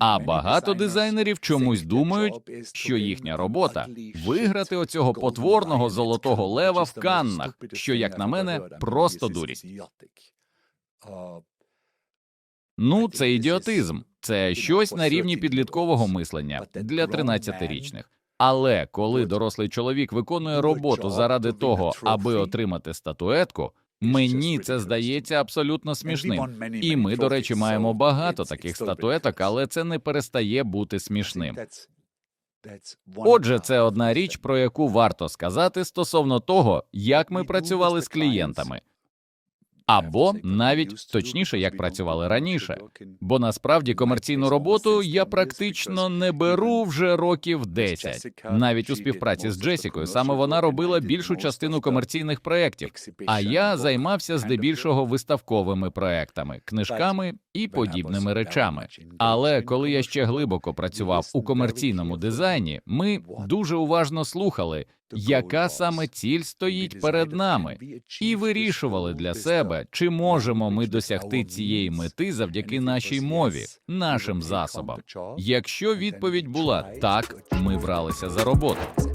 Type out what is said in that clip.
А багато дизайнерів чомусь думають, що їхня робота виграти оцього потворного золотого лева в Каннах, що, як на мене, просто дурість. Ну, це ідіотизм, це щось на рівні підліткового мислення для 13-річних. Але коли дорослий чоловік виконує роботу заради того, аби отримати статуетку, мені це здається абсолютно смішним. І ми, до речі, маємо багато таких статуеток, але це не перестає бути смішним. Отже, це одна річ, про яку варто сказати стосовно того, як ми працювали з клієнтами, або навіть точніше, як працювали раніше. Бо насправді комерційну роботу я практично не беру вже років 10. Навіть у співпраці з Джесікою саме вона робила більшу частину комерційних проєктів, а я займався здебільшого виставковими проектами, книжками і подібними речами. Але коли я ще глибоко працював у комерційному дизайні, ми дуже уважно слухали, яка саме ціль стоїть перед нами, і вирішували для себе, чи можемо ми досягти цієї мети завдяки нашій мові, нашим засобам. Якщо відповідь була так, ми бралися за роботу.